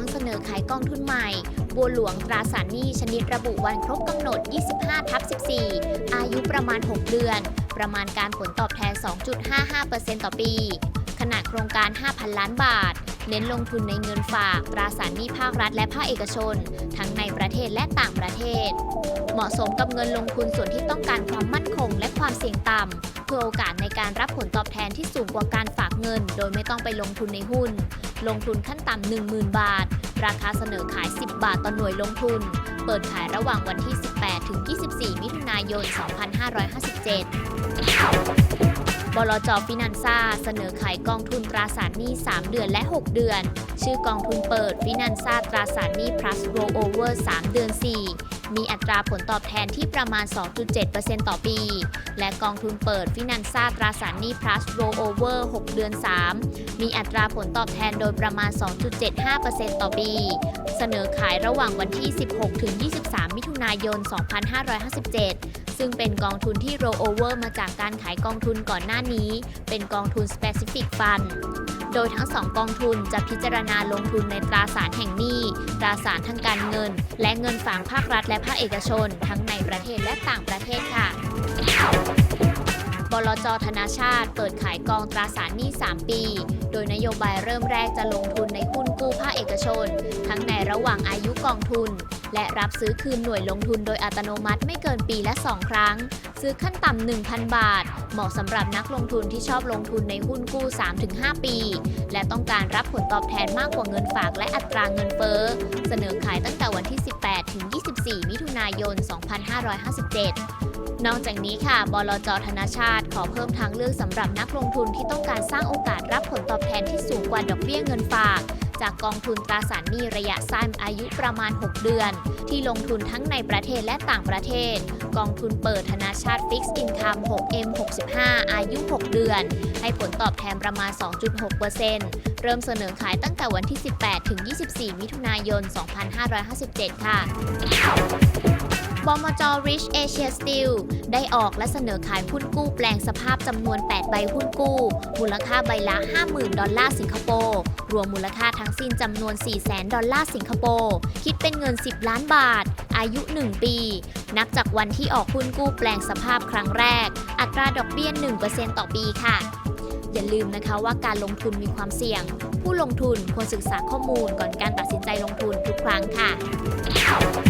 งเสนอขายกองทุนใหม่ บัวหลวงตราสารหนี้ชนิดระบุวันครบกำหนด 25ทับ14 อายุประมาณ 6 เดือน ประมาณการผลตอบแทน 2.55%ต่อปี ขนาดโครงการ 5,000 ล้านบาท เน้นลงทุนในเงินฝากตราสารหนี้ภาครัฐและภาคเอกชน ทั้งในประเทศและต่างประเทศ เหมาะสมกับเงินลงทุนส่วนที่ต้องการความมั่นคงและความเสี่ยงต่ำเพื่อโอกาสในการรับผลตอบแทนที่สูงกว่าการฝากเงิน โดยไม่ต้องไปลงทุนในหุ้น ลงทุนขั้นต่ำ10,000 บาท ราคาเสนอขาย 10 บาทต่อหน่วยลงทุน เปิดขายระหว่างวันที่ 18 ถึง 24 มิถุนายน 2557 บลจฟินันซ่าเสนอขายกองทุนตราสารหนี้ 3 เดือนและ 6 เดือน ชื่อกองทุนเปิดฟินันซ่าตราสารหนี้ plus rollover 3 เดือน 4 มีอัตราผลตอบแทนที่ประมาณ 2.7%ต่อปี และกองทุนเปิดฟินันซ่าตราสารหนี้ plus rollover 6 เดือน 3 มีอัตราผลตอบแทนโดยประมาณ 2.75%ต่อปี เสนอขายระหว่างวันที่ 16-23 มิถุนายน 2557 ซึ่งเป็นกองทุนที่ roll over มาจากการขายกองทุนก่อนหน้านี้ เป็นกองทุน specific fund โดยทั้งสองกองทุนจะพิจารณาลงทุนในตราสารแห่งหนี้ ตราสารทางการเงิน และเงินฝากภาครัฐและภาคเอกชน ทั้งในประเทศและต่างประเทศค่ะบลจธนาชาติเปิดขายกองตราสารหนี้ 3 ปี โดยนโยบายเริ่มแรกจะลงทุนในหุ้นกู้ภาคเอกชน ทั้งในระหว่างอายุกองทุน และรับซื้อคืนหน่วยลงทุนโดยอัตโนมัติไม่เกินปีละ 2 ครั้ง ซื้อขั้นต่ำ 1,000 บาท เหมาะสำหรับนักลงทุนที่ชอบลงทุนในหุ้นกู้ 3-5 ปีและต้องการรับผลตอบแทนมากกว่าเงินฝากและอัตราเงินเฟ้อ เสนอขายตั้งแต่วันที่ 18 ถึง 24 มิถุนายน 2557นอกจากนี้ค่ะ บลจ ธนาชาติ ขอเพิ่มทางเลือกสำหรับนักลงทุนที่ต้องการสร้างโอกาสรับผลตอบแทนที่สูงกว่าดอกเบี้ยเงินฝาก จากกองทุนตราสารหนี้ระยะสั้นอายุประมาณ 6 เดือน ที่ลงทุนทั้งในประเทศและต่างประเทศ กองทุนเปิดธนาชาติ Fixed Income 6M 65 อายุ 6 เดือน ให้ผลตอบแทนประมาณ 2.6%เริ่มเสนอขายตั้งแต่วันที่ 18 ถึง 24 มิถุนายน 2557 ค่ะบมจ Rich Asia Steel ได้ออกและเสนอขายหุ้นกู้แปลงสภาพจำนวน 8 ใบหุ้นกู้ มูลค่าใบละ 50,000 ดอลลาร์สิงคโปร์ รวมมูลค่าทั้งสิ้นจำนวน 400,000 ดอลลาร์สิงคโปร์ คิดเป็นเงิน 10 ล้านบาท อายุ 1 ปี นับจากวันที่ออกหุ้นกู้แปลงสภาพครั้งแรก อัตราดอกเบี้ย 1%ต่อปีค่ะ อย่าลืมนะคะว่าการลงทุนมีความเสี่ยง ผู้ลงทุนควรศึกษาข้อมูลก่อนการตัดสินใจลงทุนทุกครั้งค่ะ